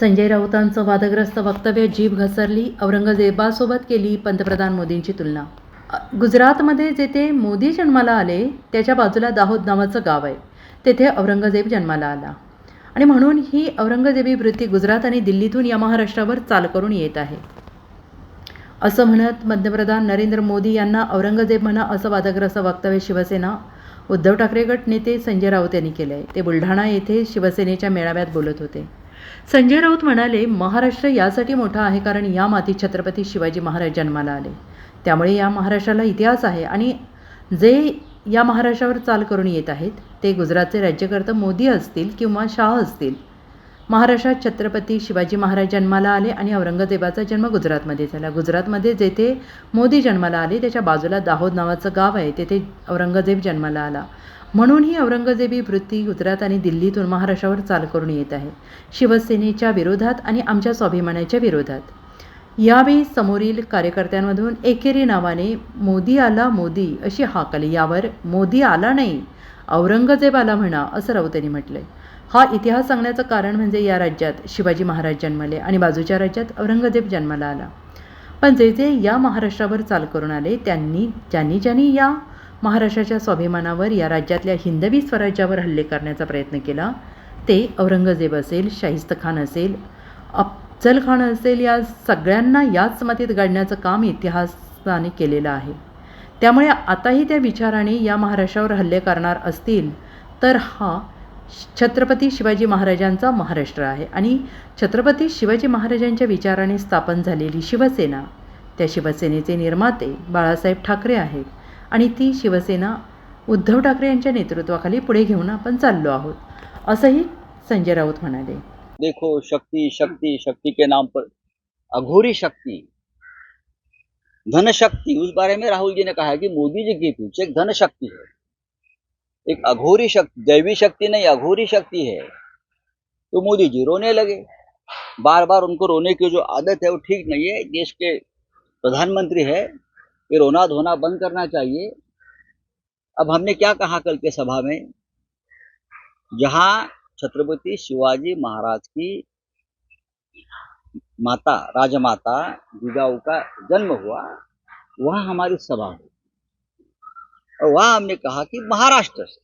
संजय राऊतांचं वादग्रस्त वक्तव्य जीभ घसरली औरंगजेबासोबत केली पंतप्रधान मोदींची तुलना. गुजरातमध्ये जेथे मोदी जन्माला आले त्याच्या बाजूला दाहोद नावाचं गाव आहे. तेथे औरंगजेब जन्माला आला. आणि म्हणून ही औरंगजेबी वृत्ती गुजरात आणि दिल्लीतून या महाराष्ट्रावर चाल करून येत आहे. असं म्हणत पंतप्रधान नरेंद्र मोदी यांना औरंगजेब म्हणा असं वादग्रस्त वक्तव्य शिवसेना उद्धव ठाकरे गट नेते संजय राऊत यांनी केलं आहे ते बुलढाणा येथे शिवसेनेच्या मेळाव्यात बोलत होते. संजय राऊत म्हणाले महाराष्ट्र यासाठी मोठा आहे कारण या मातीत छत्रपती शिवाजी महाराज जन्माला आले. त्यामुळे या महाराष्ट्राला इतिहास आहे आणि जे या महाराष्ट्रावर चाल करून येत आहेत ते गुजरातचे राज्यकर्ता मोदी असतील किंवा शाह असतील. महाराष्ट्रात छत्रपती शिवाजी महाराज जन्माला आले आणि औरंगजेबाचा जन्म गुजरातमध्ये झाला. गुजरातमध्ये जेथे मोदी जन्माला आले त्याच्या बाजूला दाहोद नावाचं गाव आहे तेथे औरंगजेब जन्माला आला. म्हणून ही औरंगजेबी वृत्ती गुजरात आणि दिल्लीतून महाराष्ट्रावर चाल करून येत आहे. शिवसेनेच्या विरोधात आणि आमच्या स्वाभिमानाच्या विरोधात. यावेळी समोरील कार्यकर्त्यांमधून एकेरी नावाने मोदी आला मोदी अशी हाक आली. यावर मोदी आला नाही औरंगजेब आला म्हणा असं राऊत यांनी म्हटलंय. हा इतिहास सांगण्याचं कारण म्हणजे या राज्यात शिवाजी महाराज जन्मले आणि बाजूच्या राज्यात औरंगजेब जन्माला आला. पण जे जे या महाराष्ट्रावर चाल करून आले त्यांनी ज्यांनी ज्यांनी या महाराष्ट्राच्या स्वाभिमानावर या राज्यातल्या हिंदवी स्वराज्यावर हल्ले करण्याचा प्रयत्न केला ते औरंगजेब असेल शाहिस्त खान असेल अफजल खान असेल या सगळ्यांना याच मतीत गाडण्याचं काम इतिहासाने केलेलं आहे. त्यामुळे आताही त्या विचाराने या महाराष्ट्रावर हल्ले करणार असतील तर हा छत्रपती शिवाजी महाराजांचा महाराष्ट्र आहे. आणि छत्रपती शिवाजी महाराजांच्या विचाराने स्थापन झालेली शिवसेना त्या शिवसेनेचे निर्माते बाळासाहेब ठाकरे आहेत. आणि ती शिवसेना उद्धव ठाकरे यांच्या नेतृत्वाखाली पुढे घेऊन आपण चाललो आहोत. असंही संजय राऊत म्हणाले. देखो शक्ती शक्ती शक्ती के नाम पर अघोरी शक्ती धन शक्ति उस बारे में राहुल जी ने कहा है कि मोदी जी के पीछे एक धन शक्ति है। एक अघोरी शक्ति दैवी शक्ति नहीं, अघोरी शक्ति है। तो मोदी जी रोने लगे। बार बार उनको रोने की जो आदत है वो ठीक नहीं है। देश के प्रधानमंत्री है, ये रोना धोना बंद करना चाहिए। अब हमने क्या कहा कल के सभा में? जहाँ छत्रपति शिवाजी महाराज की माता, राजमाता, जिजाऊ का जन्म हुआ, वहाँ हमारी सभा हुई। और वहाँ हमने कहा कि महाराष्ट्र से।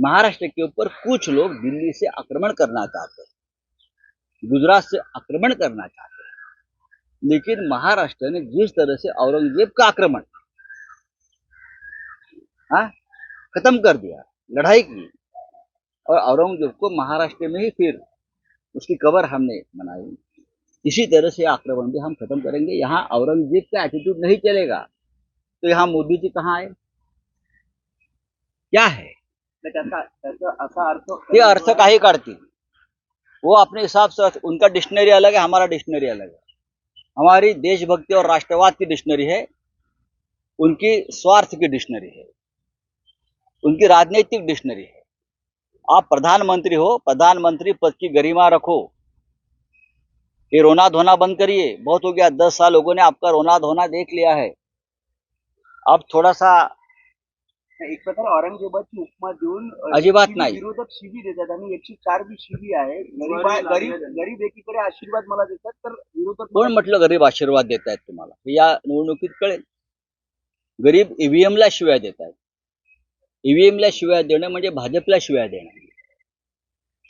महाराष्ट्र के ऊपर कुछ लोग दिल्ली से आक्रमण करना चाहते हैं। गुजरात से आक्रमण करना चाहते हैं। लेकिन महाराष्ट्र ने जिस तरह से औरंगज़ेब का आक्रमण हाँ खत्म कर दिया, लड़ाई की, और औरंगज़ेब को महाराष्ट्र में ही फिर उसकी कबर हमने बनाई। इसी तरह से आक्रमण भी हम खत्म करेंगे। यहाँ औरंगज़ेब का एटीट्यूड नहीं चलेगा। तो यहाँ मोदी जी कहाँ आए? क्या है? ये अर्थ काही काढतील वो अपने हिसाब से उनका डिक्शनरी अलग है हमारा डिक्शनरी अलग है। हमारी देशभक्ति और राष्ट्रवाद की डिक्शनरी है उनकी स्वार्थ की डिक्शनरी है उनकी राजनीतिक डिक्शनरी है। आप प्रधानमंत्री हो प्रधानमंत्री पद की गरिमा रखो। ये रोना धोना बंद करिए। बहुत हो गया दस साल लोगों ने आपका रोना धोना देख लिया है। अब थोड़ा सा एक प्रकारे औरंगजेबाची उपमा देऊन अजिबात नाही. विरोधक शिवी देतात आणि एकशे चार बी शिवी आहे. गरीब गरीब गरीब एकीकडे आशीर्वाद मला देतात तर विरोधक कोण म्हटलं गरीब आशीर्वाद देत आहेत तुम्हाला या निवडणुकीत कळेल. गरीब ईव्हीएम ला शिव्या देत आहेत ईव्हीएम ला शिव्या देणं म्हणजे भाजपला शिव्या देणं.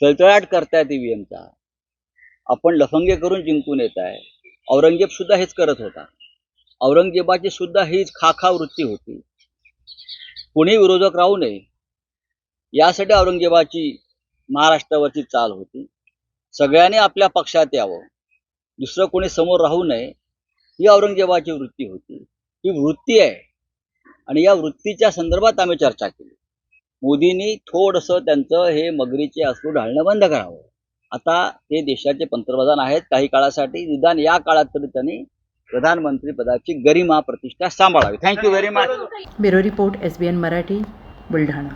तळतळाट करतायत ईव्हीएमचा. आपण लफंगे करून जिंकून येत आहे औरंगजेब सुद्धा हेच करत होता. औरंगजेबाची सुद्धा हीच खाखा वृत्ती होती. कोणी विरोधक राहू नये यासाठी औरंगजेबाची महाराष्ट्रावरची चाल होती. सगळ्यांनी आपल्या पक्षात यावं. दुसरं कोणी समोर राहू नये ही औरंगजेबाची वृत्ती होती. ही वृत्ती आहे. आणि या वृत्तीच्या संदर्भात आम्ही चर्चा केली. मोदींनी थोडंसं त्यांचं हे मगरीचे अश्रू ढाळणं बंद करावं. आता ते देशाचे पंतप्रधान आहेत काही काळासाठी. निदान या काळात तरी त्यांनी प्रधानमंत्री पदाची गरिमा प्रतिष्ठा सांभाळावी. Thank you very much bureau report S B N Marathi Buldhana.